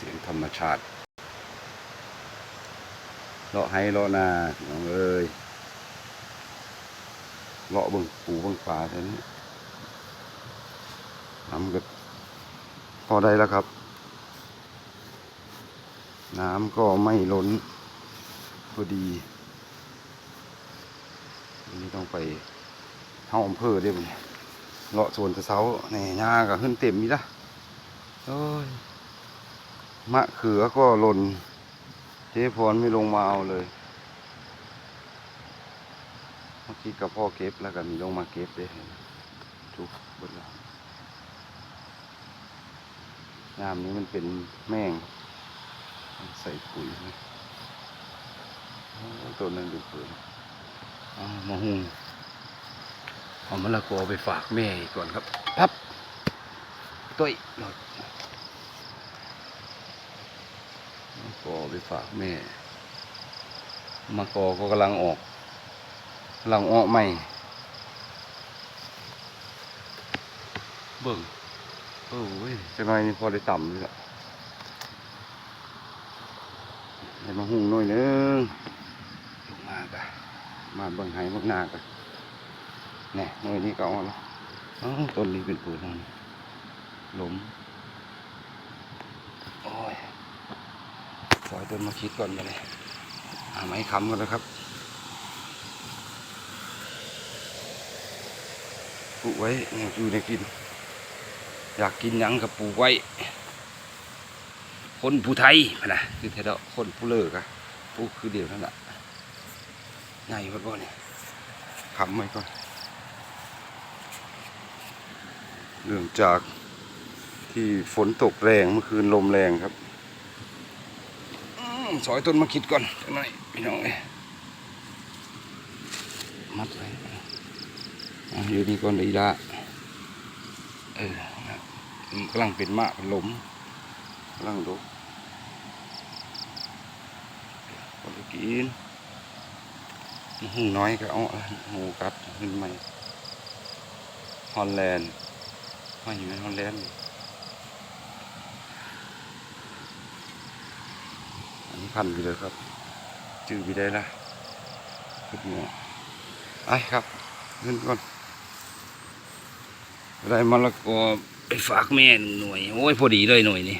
สียงธรรมชาติเลาะให้เลาะนาน้องเอ้ยเลาะบิ่งปูบิ่งปลาเท่านี้น้ำก็พอได้แล้วครับ น้ำก็ไม่ล้นพอดีวันนี้ต้องไปเฮาอำเภอเด้บ่เนี่ยเลาะสวนตะเซาแหน่หญ้าก็ขึ้นเต็มนี่ละโอ้ย มะเขือก็หล่น เจ๊พรไม่ลงมาเอาเลยเมื่อกี้กับพ่อเก็บแล้วก็มีลงมาเก็บเด้เห็นทุกบนแล้วน้ำนี้มันเป็นแม่งใส่ปุ๋ยนะตัวนั้นดูเปื่อยมาหุงเอามะละกอไปฝากแม่ก่อนครับ พับตุ้ยหน่อย มะ กอไปฝากแม่ มะกอก็กำลังออกกำลังออกใหม่ เบิ่งโอ้ยจะน้อยนี่พอได้ต่ำเลยละให้มาหุงหน่อยนึงมากะมาเบิ่งไห้มากนากะแน่หน่อยนี้ก็เอาแล้วต้นนี้เป็นปุ๋ยนั่นล้มโอ้ย ปล่อย ต้นมาคิดก่อนมาเลยหาไม้ค้ำกันแล้วครับปลูกไว้อยู่ในกิน อยากกินยังกับปลูกไว้ คนผู้ไทยนะคือเทดาคนผู้เลิกอะปลูกคือเดียวนั่นแหละไงวัดบ่เนี่ยค้ำไว้ก่อนเนื่องจากที่ฝนตกแรงเมื่อคืนลมแรงครับ สอยต้นมาคิดก่อนจังหน่อยพี่น้องเอ้ยมัดไว้อะอยู่นี่ก่อนเลยละเออกำลังเป็นมะเป็นลมกำลังดกพอด้กินหูน้อยก็เอาหูกัดขึ้นใหม่ฮอลแลนด์มาอยู่ในฮอลแลนด์ อันนี้ พันไปเลยครับ จื้อไปได้ละขึ้นหัวไอ้ครับขึ้นก่อนได้มะละกอไปฝากแม่หนึ่งหน่วย โอ้ยพอดีเลยหน่วยนี่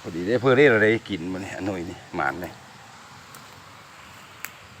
พอดีได้เพื่อได้อะไรกินมันนี่หน่วยนี่หมานเลย